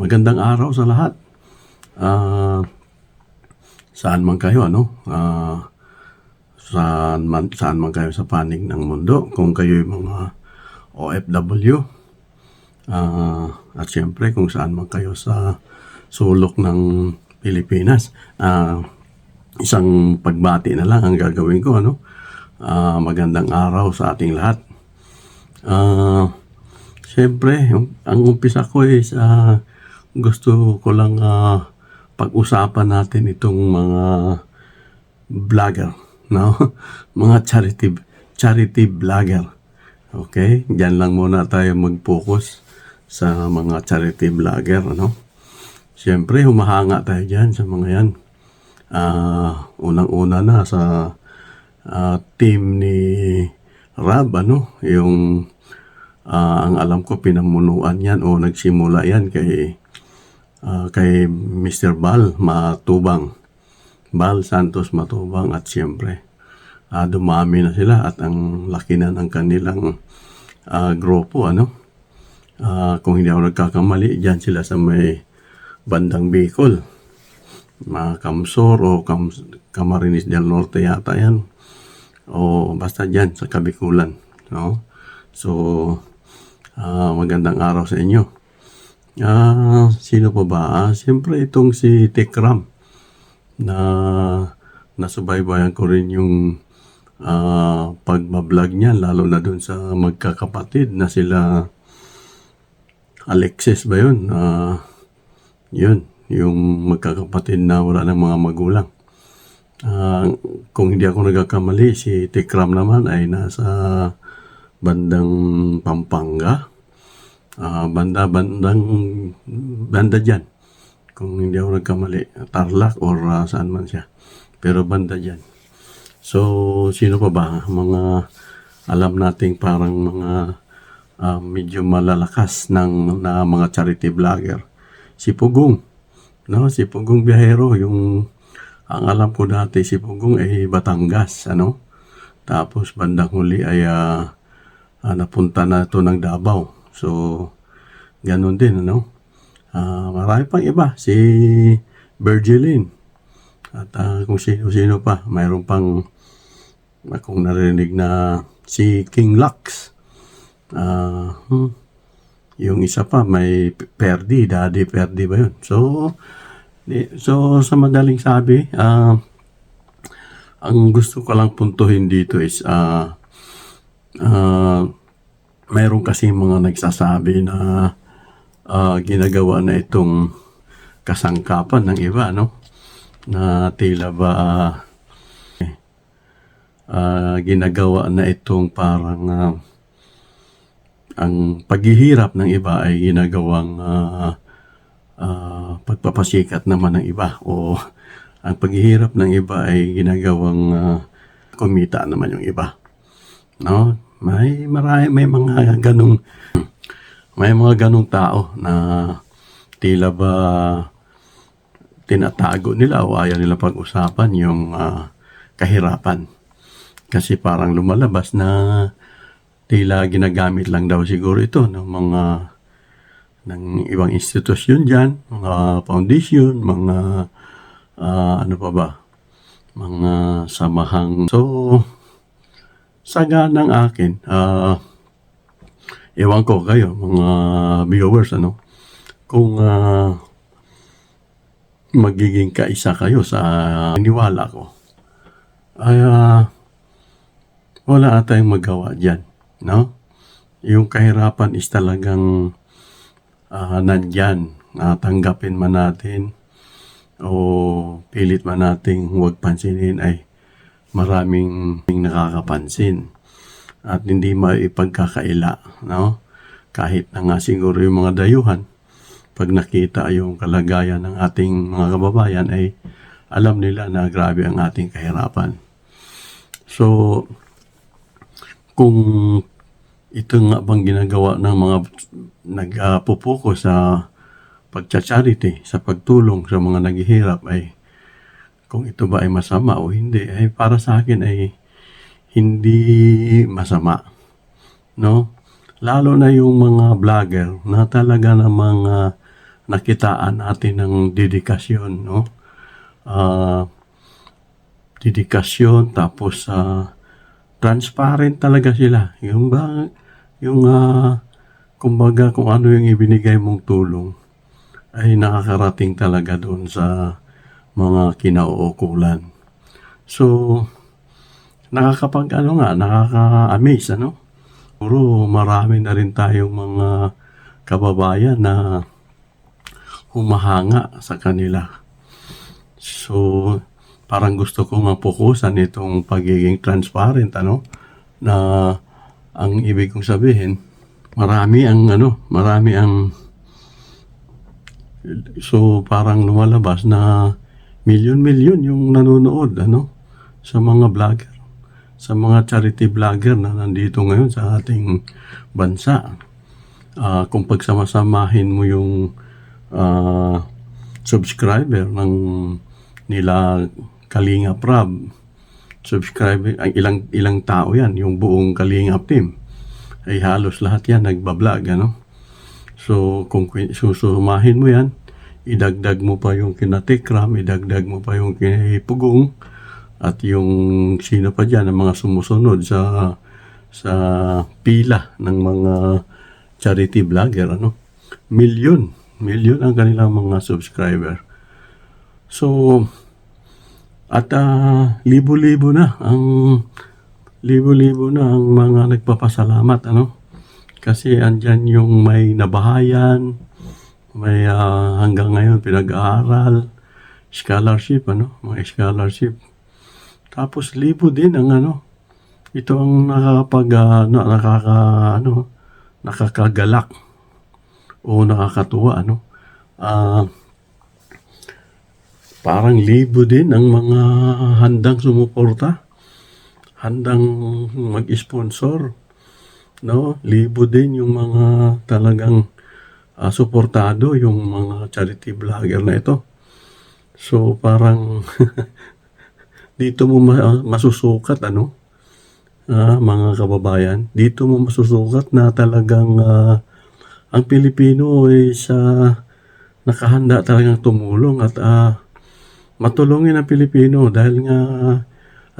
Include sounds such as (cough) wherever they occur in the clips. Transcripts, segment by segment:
Magandang araw sa lahat. Ah, saan man kayo, ano? Ah, saan man, saan man kayo sa panig ng mundo. Kung kayo mga OFW. Ah, at syempre kung saan man kayo sa sulok ng Pilipinas. Ah, isang pagbati na lang ang gagawin ko, ano? Ah, magandang araw sa ating lahat. Ah, Siyempre, yung- ang umpisa ko is ah, gusto ko lang ah, pag-usapan natin itong mga vlogger, no? (laughs) mga charity charity vlogger. Okay? Diyan lang muna tayo mag-focus sa mga charity vlogger, ano? Siyempre, humahanga tayo diyan sa mga yan. Ah, unang-una na sa ah, team ni Rab, ano? Yung Ah, ang alam ko pinamunuan yan o nagsimula yan kay ah, kay Mr. Bal Matubang. Bal Santos Matubang at siyempre ah, dumami na sila at ang laki na ng kanilang ah, grupo ano. Ah, kung hindi ako nagkakamali, diyan sila sa may bandang Bicol. Mga Kamsor o Kam, Camarines del Norte yata yan. O basta diyan sa Kabikulan. No? So, ah, magandang araw sa inyo. Ah, sino pa ba? Ah, siyempre itong si Tekram na nasubaybayan ko rin yung ah, pagbablog niya lalo na dun sa magkakapatid na sila Alexis ba yun? Ah, yun, yung magkakapatid na wala ng mga magulang. Ah, kung hindi ako nagkakamali, si Tekram naman ay nasa bandang Pampanga. Ah, banda, bandang, banda dyan. Kung hindi ako nagkamali, Tarlac or ah, saan man siya. Pero banda dyan. So, sino pa ba? Mga alam nating parang mga ah, medyo malalakas ng na mga charity vlogger. Si Pugong. No, si Pugong Biyahero, yung ang alam ko dati si Pugong ay Batangas, ano? Tapos bandang huli ay ah, ah, napunta na ito ng Davao. So, ganun din, ano? Ah, marami pang iba. Si Virgilin. At ah, kung sino-sino pa. Mayroon pang akong narinig na si King Lux. Ah, hmm. Yung isa pa, may Perdi, Daddy Perdi ba yun? So, so sa madaling sabi, ah, ang gusto ko lang puntuhin dito is, ah, ah, mayroon kasi mga nagsasabi na ah, ginagawa na itong kasangkapan ng iba, no? Na tila ba ah, ginagawa na itong parang ah, ang paghihirap ng iba ay ginagawang ah, ah, pagpapasikat naman ng iba o ang paghihirap ng iba ay ginagawang ah, kumita naman yung iba. No? May marami may mga ganong may mga ganong tao na tila ba tinatago nila o ayaw nila pag-usapan yung ah, kahirapan. Kasi parang lumalabas na tila ginagamit lang daw siguro ito ng mga ng ibang institusyon dyan, mga foundation, mga ah, ano pa ba, mga samahang. So, saga ng akin, ah, ewan ko kayo, mga viewers, ano, kung ah, magiging kaisa kayo sa niwala ko, ay ah, wala tayong magawa dyan, no? Yung kahirapan is talagang ah, nandyan, na tanggapin man natin o pilit man nating huwag pansinin ay maraming nakakapansin at hindi maipagkakaila, no? Kahit na nga siguro yung mga dayuhan, pag nakita yung kalagayan ng ating mga kababayan ay alam nila na grabe ang ating kahirapan. So, kung ito nga bang ginagawa ng mga nagpupuko sa pagcha-charity, sa pagtulong sa mga naghihirap ay kung ito ba ay masama o hindi, ay para sa akin ay hindi masama. No? Lalo na yung mga vlogger na talaga namang ah, nakitaan natin ng dedikasyon, no? Ah, dedikasyon, tapos ah, transparent talaga sila. Yung ba, yung ah, kumbaga kung ano yung ibinigay mong tulong ay nakakarating talaga doon sa mga kinauukulan. So, nakakapag ano nga, nakaka-amaze ano. Puro marami na rin tayong mga kababayan na humahanga sa kanila. So, parang gusto ko mapukusan itong pagiging transparent, ano, na ang ibig kong sabihin, marami ang, ano, marami ang, so parang lumalabas na milyon-milyon yung nanonood, ano, sa mga vlogger, sa mga charity vlogger na nandito ngayon sa ating bansa. Ah, kung pagsamasamahin mo yung ah, subscriber ng nila Kalinga Prab, subscriber, ang ilang ilang tao yan, yung buong Kalinga team, ay halos lahat yan nagbablog, ano? So, kung susumahin mo yan, idagdag mo pa yung kinatikram, idagdag mo pa yung kinahipugong, at yung sino pa dyan, ang mga sumusunod sa sa pila ng mga charity vlogger, ano? Milyon, milyon ang kanilang mga subscriber. So, at ah, libo-libo na ang libo-libo na ang mga nagpapasalamat, ano? Kasi andyan yung may nabahayan, may ah, hanggang ngayon pinag-aaral, scholarship, ano? Mga scholarship. Tapos libo din ang ano, ito ang nakakapag, ah, na, nakaka, ano, nakakagalak o nakakatuwa, ano. Ah, parang libo din ang mga handang sumuporta, handang mag-sponsor, no? Libo din yung mga talagang ah, suportado yung mga charity vlogger na ito. So parang (laughs) dito mo ma- masusukat ano ah, mga kababayan, dito mo masusukat na talagang ah, ang Pilipino ay sa nakahanda talagang tumulong at ah, matulungin ang Pilipino dahil nga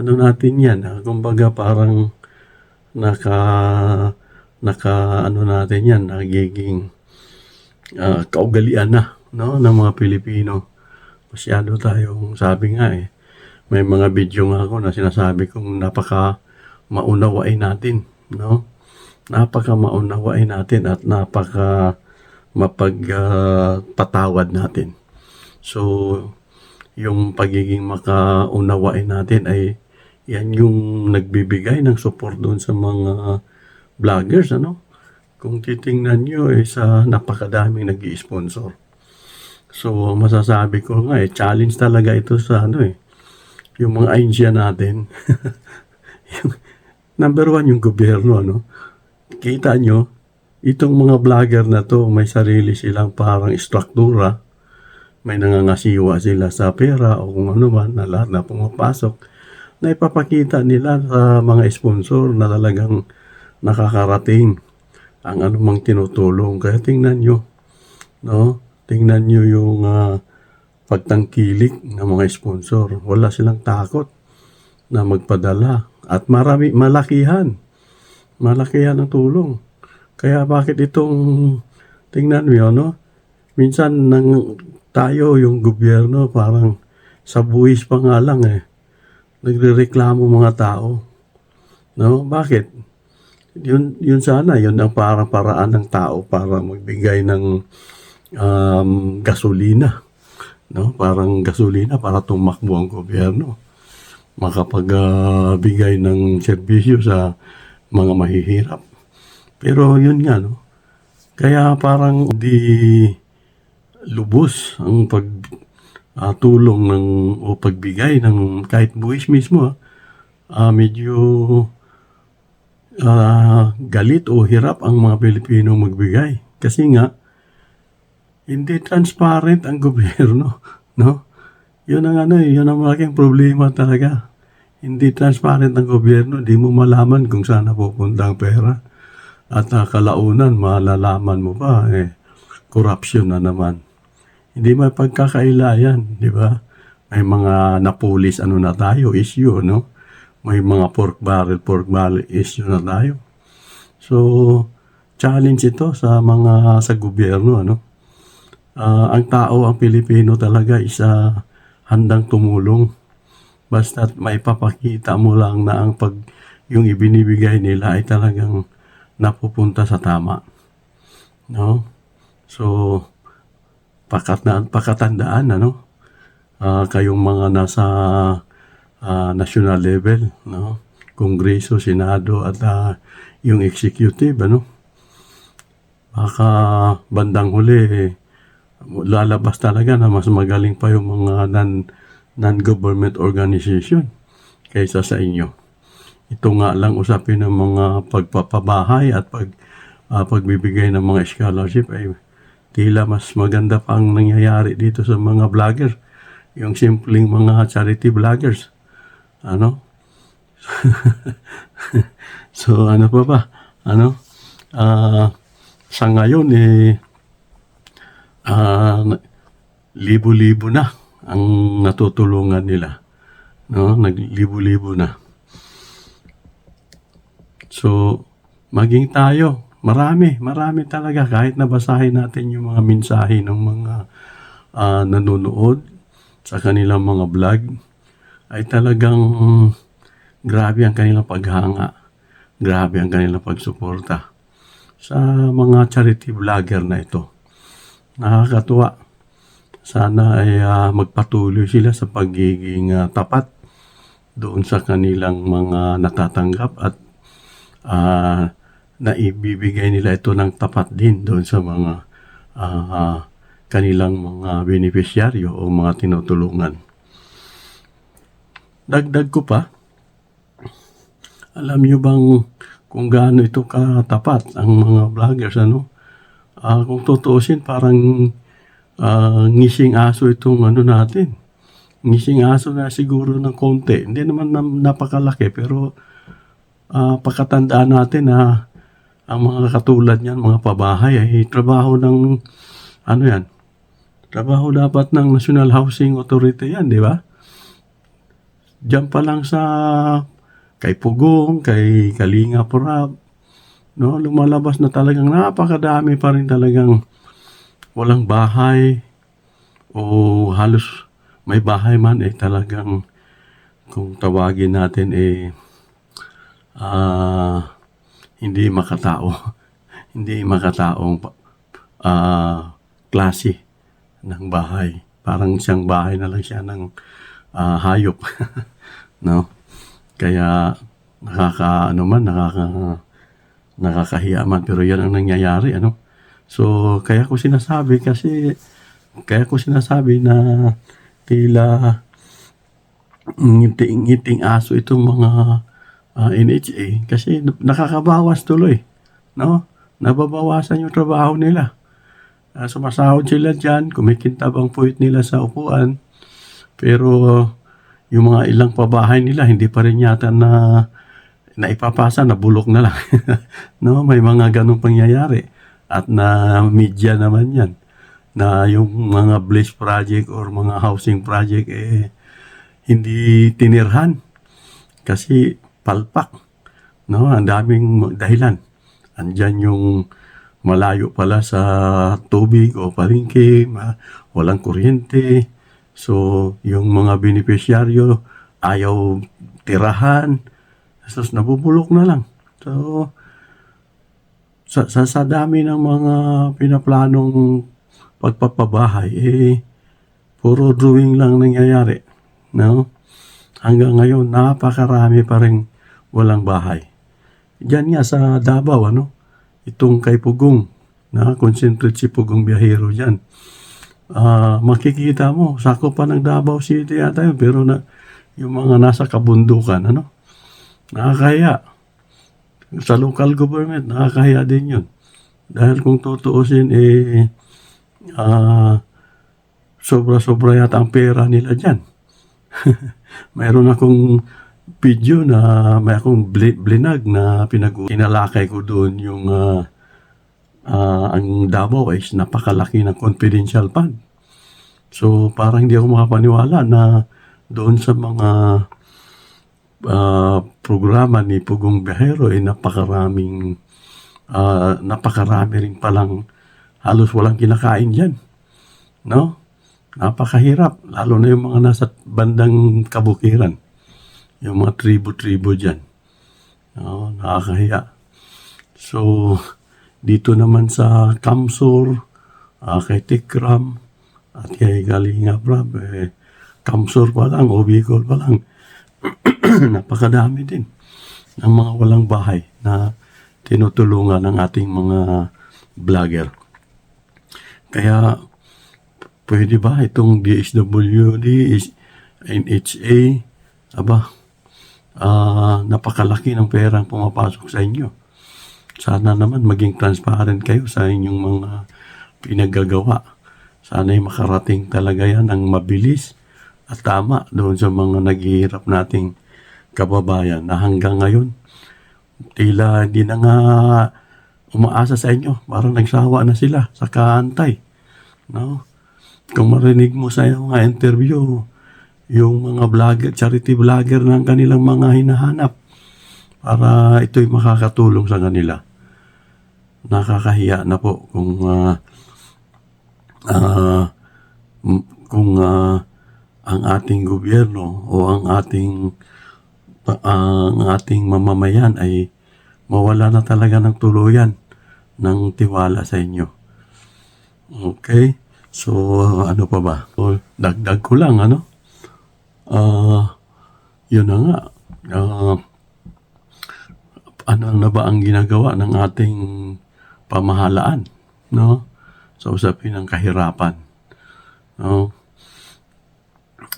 ano natin yan, ah, kumbaga parang naka naka ano natin yan, nagiging ah, kaugalian na no ng mga Pilipino. Masyado tayong sabi nga eh. May mga video nga ako na sinasabi kong napaka maunawain natin, no? Napaka maunawain natin at napaka mapagpatawad natin. So, yung pagiging makaunawain natin ay yan yung nagbibigay ng support doon sa mga vloggers, ano? Kung titingnan nyo, eh, sa napakadaming nag sponsor So, masasabi ko nga, eh, challenge talaga ito sa ano eh, yung mga ainsya natin. (laughs) yung, number one, yung gobyerno, ano? Kita nyo, itong mga vlogger na to, may sarili silang parang struktura, may nangangasiwa sila sa pera o kung ano man na lahat na pumapasok na ipapakita nila sa mga sponsor na talagang nakakarating ang anumang tinutulong. Kaya tingnan nyo, no? Tingnan nyo yung ah, pagtangkilik ng mga sponsor. Wala silang takot na magpadala. At marami, malakihan. Malakihan ang tulong. Kaya bakit itong, tingnan mo no? Minsan nang tayo, yung gobyerno, parang sa buwis pa nga lang eh. Nagrereklamo mga tao. No? Bakit? Yun, yun sana, yun ang parang paraan ng tao para magbigay ng um, gasolina. No? Parang gasolina para tumakbo ang gobyerno. Makapagbigay ng serbisyo sa mga mahihirap. Pero yun nga, no? Kaya parang di lubos ang pag ah, tulong ng o pagbigay ng kahit buwis mismo ah, medyo ah, galit o hirap ang mga Pilipino magbigay. Kasi nga hindi transparent ang (laughs) gobyerno no? Yun ang ano yun ang malaking problema talaga. Hindi transparent ang gobyerno di mo malaman kung saan napupunta ang pera. At ah, kalaunan malalaman mo pa eh corruption na naman. Hindi may pagkakaila yan, di ba? May mga napulis ano na tayo, issue, no? May mga pork barrel, pork barrel issue na tayo. So, challenge ito sa mga sa gobyerno, ano? Ah, ang tao, ang Pilipino talaga isa handang tumulong. Basta may papakita mo lang na ang pag yung ibinibigay nila ay talagang napupunta sa tama. No? So, pakat na, pakatandaan, ano? Ah, kayong mga nasa ah, national level, no? Kongreso, Senado, at ah, yung executive, ano? Baka bandang huli, eh, lalabas talaga na mas magaling pa yung mga non, non-government organization kaysa sa inyo. Ito nga lang usapin ng mga pagpapabahay at pag, ah, pagbibigay ng mga scholarship ay tila mas maganda pa ang nangyayari dito sa mga vlogger. Yung simpleng mga charity vloggers. Ano? (laughs) so ano pa ba? Ano? Ah, sa ngayon eh ah, na- libo-libo na ang natutulungan nila. No, naglibo-libo na. So, maging tayo, marami, marami talaga kahit nabasahin natin yung mga mensahe ng mga ah, nanonood sa kanilang mga vlog ay talagang grabe ang kanilang paghanga. Grabe ang kanilang pagsuporta sa mga charity vlogger na ito. Nakakatuwa. Sana ay ah, magpatuloy sila sa pagiging ah, tapat doon sa kanilang mga natatanggap at ah, na nila ito ng tapat din doon sa mga ah, kanilang mga beneficiaryo o mga tinutulungan. Dagdag ko pa, alam nyo bang kung gaano ito katapat ang mga vloggers, ano? Ah, kung tutuusin, parang ah, ngising aso itong ano natin. Ngising aso na siguro ng konti. Hindi naman na, napakalaki, pero ah, pakatandaan natin na ang mga katulad niyan, mga pabahay, ay trabaho ng, ano yan, trabaho dapat ng National Housing Authority yan, di ba? Diyan pa lang sa kay Pugong, kay Kalinga Prab, no, lumalabas na talagang napakadami pa rin talagang walang bahay o halos may bahay man eh talagang kung tawagin natin eh ah hindi makatao (laughs) hindi makataong ah klase ng bahay. Parang siyang bahay na lang siya ng ah, hayop. (laughs) No? Kaya nakaka ano man nakaka nakakahiya man. Pero yan ang nangyayari ano? So kaya ko sinasabi kasi kaya ko sinasabi na tila ngiting ngiting aso itong mga ah, NHA kasi nakakabawas tuloy no? Nababawasan yung trabaho nila. Ah, sumasahod sila dyan kumikintabang puwit nila sa upuan pero yung mga ilang pabahay nila hindi pa rin yata na naipapasa na bulok na lang. (laughs) No may mga ganong pangyayari. At na media naman yan. Na yung mga Bliss project or mga housing project eh hindi tinirhan. Kasi palpak. No ang daming dahilan. Andyan yung malayo pala sa tubig o palengke walang kuryente so yung mga beneficiaryo ayaw tirahan tapos nabubulok na lang so sa, sa, sa dami ng mga pinaplanong pagpapabahay, eh, puro drawing lang nangyayari. No? Hanggang ngayon, napakarami pa rin walang bahay. Diyan nga sa Davao, ano? Itong kay Pugong, na concentrate si Pugong Biyahero dyan. Ah, makikita mo, sako pa ng Davao City yata yun, pero na, yung mga nasa kabundukan, ano? Nakakaya sa local government, nakakahiya din yun. Dahil kung tutuusin, eh, ah, sobra-sobra yata ang pera nila dyan. (laughs) Mayroon akong video na may akong bli- blinag na pinag kinalakay ko doon yung ah, ah, ang Davao is napakalaki ng confidential fund. So, parang hindi ako makapaniwala na doon sa mga ah, programa ni Pugong Bihero ay napakaraming ah, napakarami rin palang halos walang kinakain dyan. No? Napakahirap. Lalo na yung mga nasa bandang kabukiran. Yung mga tribo-tribo dyan. No? Nakakahiya. So, dito naman sa Kamsur, ah, kay Tikram, at kay Galinga Brab, eh, Kamsur pa lang, o Bicol pa lang, (clears throat) napakadami din ng mga walang bahay na tinutulungan ng ating mga vlogger. Kaya, pwede ba itong DSWD, NHA, aba, ah, napakalaki ng perang pumapasok sa inyo. Sana naman maging transparent kayo sa inyong mga pinaggagawa. Sana'y makarating talaga yan ng mabilis at tama doon sa mga naghihirap nating kababayan na hanggang ngayon tila hindi na nga umaasa sa inyo. Parang nagsawa na sila sa kaantay. No? Kung marinig mo sa mga interview, yung mga vlogger, charity vlogger ng kanilang mga hinahanap para ito'y makakatulong sa kanila. Nakakahiya na po kung ah, m- kung ah, ang ating gobyerno o ang ating pa- ang ating mamamayan ay mawala na talaga ng tuluyan ng tiwala sa inyo. Okay? So, ano pa ba? So, dagdag ko lang, ano? Ah, yun na nga. Ah, ano na ba ang ginagawa ng ating pamahalaan, no? Sa usapin ng kahirapan. No?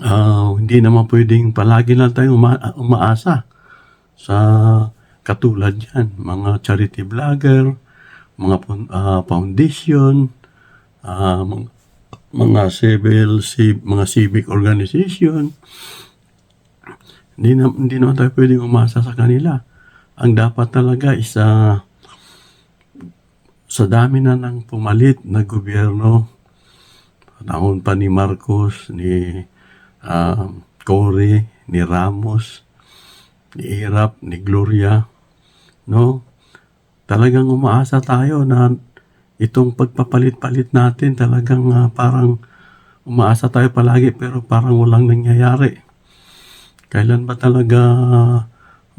Ah, hindi naman pwedeng palagi lang tayong uma- umaasa sa katulad yan, mga charity vlogger, mga ah, foundation, ah, mga, mga civil, civ- mga civic organization. Hindi, na, hindi naman tayo pwedeng umasa sa kanila. Ang dapat talaga is ah, sa dami na ng pumalit na gobyerno, panahon pa ni Marcos, ni um, Cory, ni Ramos, ni Irap, ni Gloria, no? Talagang umaasa tayo na itong pagpapalit-palit natin talagang ah, parang umaasa tayo palagi pero parang walang nangyayari. Kailan ba talaga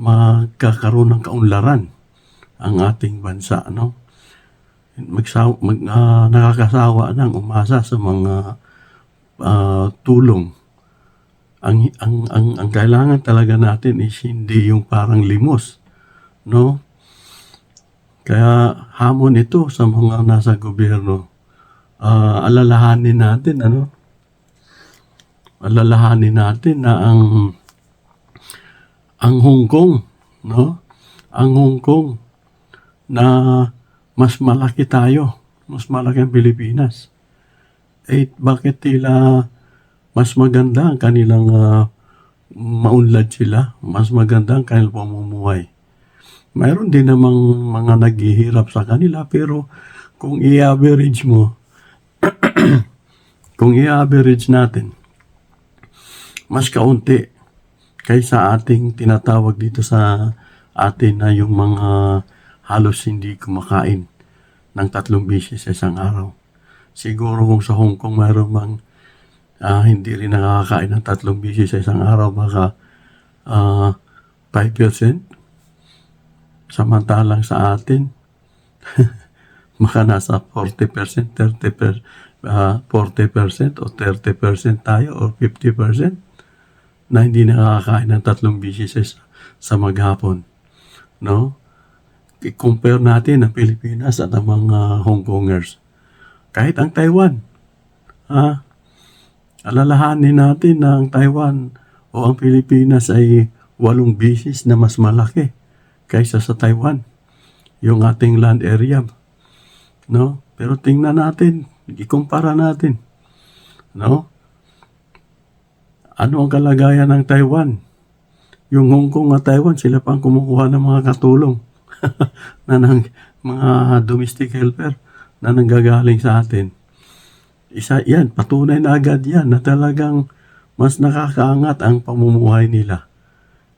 magkakaroon ng kaunlaran ang ating bansa, no? Magsaw, mag, ah, nakakasawa ng umasa sa mga ah, tulong ang ang ang ang kailangan talaga natin is hindi yung parang limos, no? Kaya hamon ito sa mga nasa gobyerno. Ah, alalahanin natin ano? Alalahanin natin na ang ang Hong Kong, no? Ang Hong Kong na mas malaki tayo, mas malaki ang Pilipinas. Eh, bakit tila mas maganda ang kanilang ah, maunlad sila, mas maganda ang kanilang pamumuhay. Mayroon din namang mga naghihirap sa kanila pero kung i-average mo, (clears throat) kung i-average natin, mas kaunti kaysa ating tinatawag dito sa atin na yung mga halos hindi kumakain ng tatlong bisis sa isang araw. Siguro kung sa Hong Kong mayroon mang ah, hindi rin nakakain ng tatlong bisis sa isang araw, baka ah, 5%. Samantalang sa atin, (laughs) baka nasa 40%, 30%, ah, 40% o 30% tayo o 50% na hindi nakakain ng tatlong bisis sa, sa maghapon. No? I-compare natin ang Pilipinas at ang mga Hong Kongers. Kahit ang Taiwan, ah, alalahanin natin na ang Taiwan o ang Pilipinas ay walong bisis na mas malaki kaysa sa Taiwan. Yung ating land area. No? Pero tingnan natin, ikumpara natin. No? Ano ang kalagayan ng Taiwan? Yung Hong Kong at Taiwan, sila pang kumukuha ng mga katulong (laughs) na ng mga domestic helper na nanggagaling sa atin. isa yan, patunay na agad yan na talagang mas nakakaangat ang pamumuhay nila.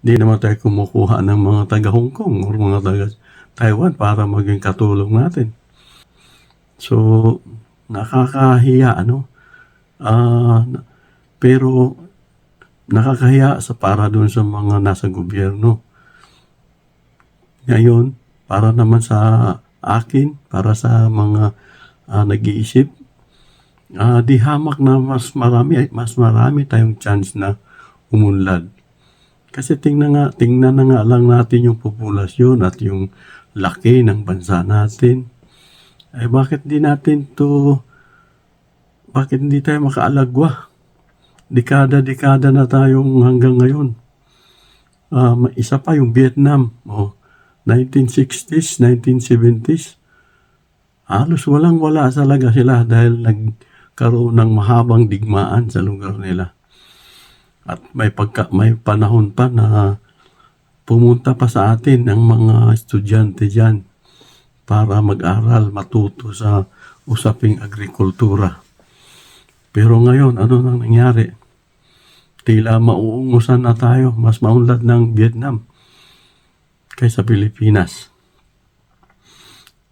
Hindi naman tayo kumukuha ng mga taga Hong Kong o mga taga Taiwan para maging katulong natin. So, nakakahiya, ano? Na- pero, nakakahiya sa para doon sa mga nasa gobyerno. Ngayon, para naman sa akin, para sa mga ah, nag-iisip, ah, di hamak na mas marami, mas marami tayong chance na umunlad. Kasi tingnan nga, tingnan na nga lang natin yung populasyon at yung laki ng bansa natin. Eh bakit di natin to, bakit hindi tayo makaalagwa? Dekada-dekada na tayong hanggang ngayon. May isa pa yung Vietnam. Oh, 1960s, 1970s. Halos walang-wala talaga sila dahil nagkaroon ng mahabang digmaan sa lugar nila. At may pagka, may panahon pa na pumunta pa sa atin ang mga estudyante diyan para mag-aral, matuto sa usaping agrikultura. Pero ngayon, ano nang nangyari? Tila mauungusan na tayo, mas maunlad ng Vietnam kaysa Pilipinas.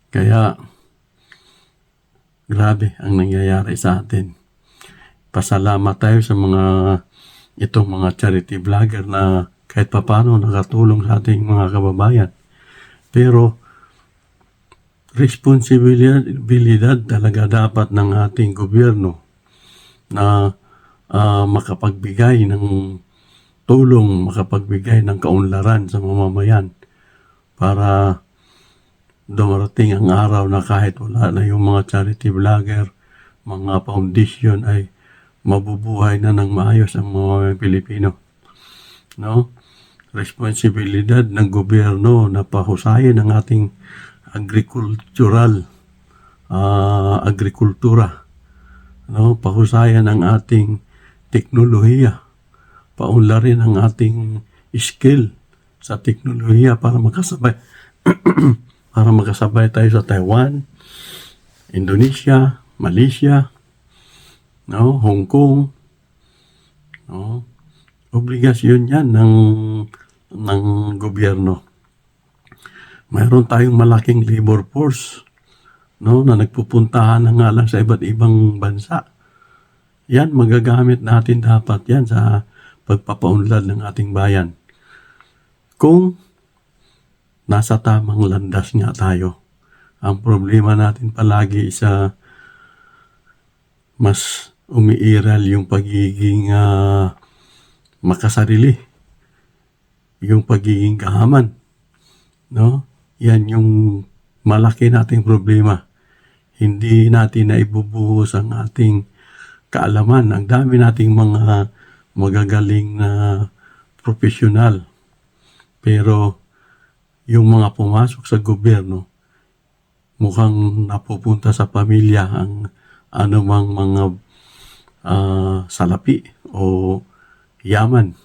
Kaya, grabe ang nangyayari sa atin. Pasalamat tayo sa mga itong mga charity vlogger na kahit papano nakatulong sa ating mga kababayan. Pero, responsibilidad talaga dapat ng ating gobyerno na ah, makapagbigay ng tulong, makapagbigay ng kaunlaran sa mamamayan para dumarating ang araw na kahit wala na yung mga charity vlogger, mga foundation ay mabubuhay na ng maayos ang mga Pilipino. No? Responsibilidad ng gobyerno na pahusayin ang ating agricultural ah, agrikultura. No? Pahusayan ang ating teknolohiya. Paunlarin ang ating skill sa teknolohiya para makasabay (clears throat) para makasabay tayo sa Taiwan, Indonesia, Malaysia, no, Hong Kong, no. Obligasyon 'yan ng ng gobyerno. Mayroon tayong malaking labor force no na nagpupuntahan na nga lang sa iba't ibang bansa. Yan magagamit natin dapat yan sa pagpapaunlad ng ating bayan. Kung nasa tamang landas nga tayo. Ang problema natin palagi sa mas umiiral yung pagiging ah, makasarili. Yung pagiging kahaman. No? Yan yung malaki nating problema. Hindi natin na ibubuhos ang ating kaalaman. Ang dami nating mga magagaling na profesional. Pero yung mga pumasok sa gobyerno, mukhang napupunta sa pamilya ang anumang mga ah, salapi o yaman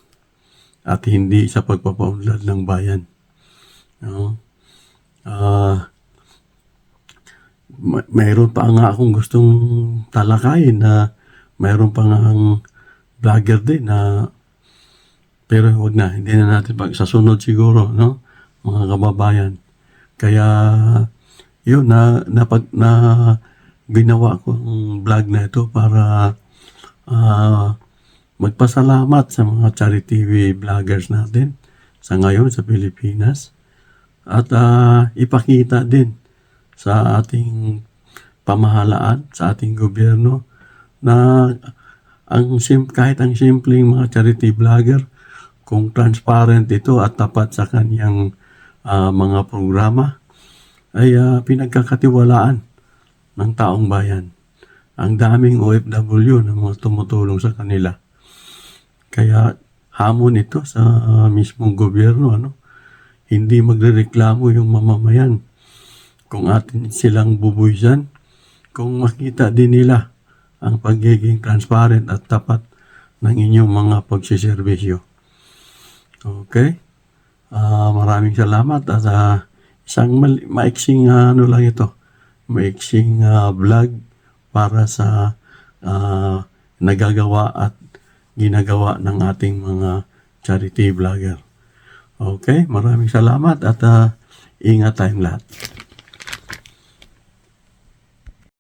at hindi sa pagpapaunlad ng bayan. No? Ah, may- mayroon pa nga akong gustong talakayin na mayroon pa nga ang vlogger din na pero wag na, hindi na natin pag sa sunod siguro, no? Mga kababayan. Kaya yun na napag na ginawa ko ang vlog na ito para ah, magpasalamat sa mga charity vloggers natin sa ngayon sa Pilipinas at ah, ipakita din sa ating pamahalaan, sa ating gobyerno na ang sim kahit ang simpleng mga charity vlogger kung transparent ito at tapat sa kanyang ah, mga programa ay ah, pinagkakatiwalaan ng taong bayan. Ang daming OFW na mga tumutulong sa kanila. Kaya hamon ito sa mismong gobyerno ano hindi magrereklamo yung mamamayan kung atin silang bubuisan kung makita din nila ang pagiging transparent at tapat ng inyong mga pagsiservisyo. Okay? Uh, maraming salamat at uh, isang mali, maiksing uh, ano lang ito, maiksing uh, vlog para sa uh, nagagawa at ginagawa ng ating mga charity vlogger. Okay, maraming salamat at uh, ingat tayong lahat.